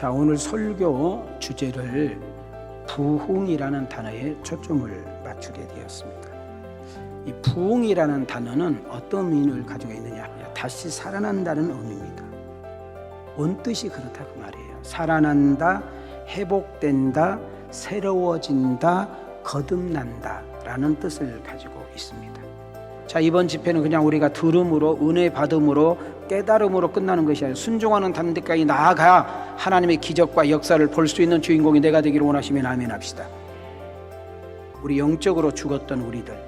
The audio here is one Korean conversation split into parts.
자, 오늘 설교 주제를 부흥이라는 단어에 초점을 맞추게 되었습니다. 이 부흥이라는 단어는 어떤 의미를 가지고 있느냐? 다시 살아난다는 의미입니다. 원 뜻이 그렇다고 말이에요. 살아난다, 회복된다, 새로워진다, 거듭난다 라는 뜻을 가지고 있습니다. 자 이번 집회는 그냥 우리가 들음으로 은혜 받음으로 깨달음으로 끝나는 것이 아니라 순종하는 단계까지 나아가 하나님의 기적과 역사를 볼 수 있는 주인공이 내가 되기를 원하시면 아멘합시다. 우리 영적으로 죽었던 우리들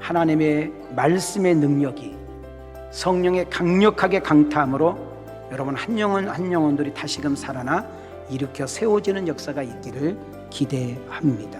하나님의 말씀의 능력이 성령의 강력하게 강타함으로 여러분 한 영혼 한 영혼들이 다시금 살아나 일으켜 세워지는 역사가 있기를 기대합니다.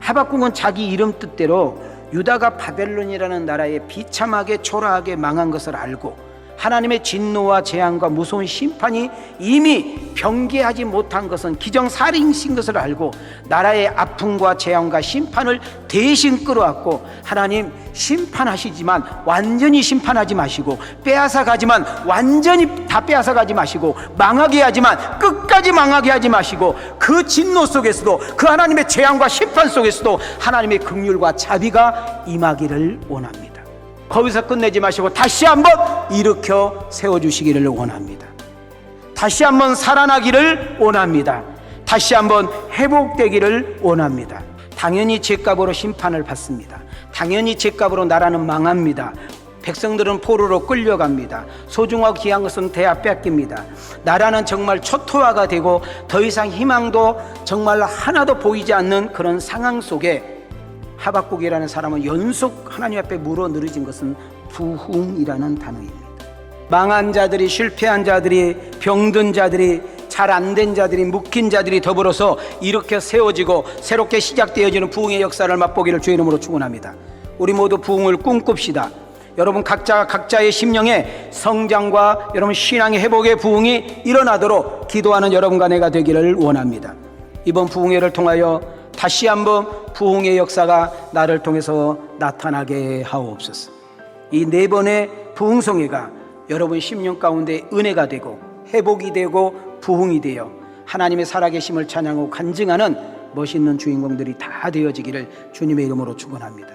하박국은 자기 이름 뜻대로 유다가 바벨론이라는 나라에 비참하게 초라하게 망한 것을 알고 하나님의 진노와 재앙과 무서운 심판이 이미 경계하지 못한 것은 기정사실인 것을 알고 나라의 아픔과 재앙과 심판을 대신 끌어왔고 하나님 심판하시지만 완전히 심판하지 마시고 빼앗아 가지만 완전히 다 빼앗아 가지 마시고 망하게 하지만 끝까지 망하게 하지 마시고 그 진노 속에서도 그 하나님의 재앙과 심판 속에서도 하나님의 긍휼과 자비가 임하기를 원합니다. 거기서 끝내지 마시고 다시 한번 일으켜 세워주시기를 원합니다. 다시 한번 살아나기를 원합니다. 다시 한번 회복되기를 원합니다. 당연히 죄값으로 심판을 받습니다. 당연히 죄값으로 나라는 망합니다. 백성들은 포로로 끌려갑니다. 소중하고 귀한 것은 대야 뺏깁니다. 나라는 정말 초토화가 되고 더 이상 희망도 정말 하나도 보이지 않는 그런 상황 속에 하박국이라는 사람은 연속 하나님 앞에 물어 늘어진 것은 부흥이라는 단어입니다. 망한 자들이 실패한 자들이 병든 자들이 잘 안 된 자들이 묶인 자들이 더불어서 이렇게 세워지고 새롭게 시작되어지는 부흥의 역사를 맛보기를 주의 이름으로 축원합니다. 우리 모두 부흥을 꿈꿉시다. 여러분 각자 각자의 심령에 성장과 여러분 신앙의 회복의 부흥이 일어나도록 기도하는 여러분과 내가 되기를 원합니다. 이번 부흥회를 통하여 다시 한번 부흥의 역사가 나를 통해서 나타나게 하옵소서. 이 네 번의 부흥성회가 여러분 심령 가운데 은혜가 되고 회복이 되고 부흥이 되어 하나님의 살아계심을 찬양하고 간증하는 멋있는 주인공들이 다 되어지기를 주님의 이름으로 축원합니다.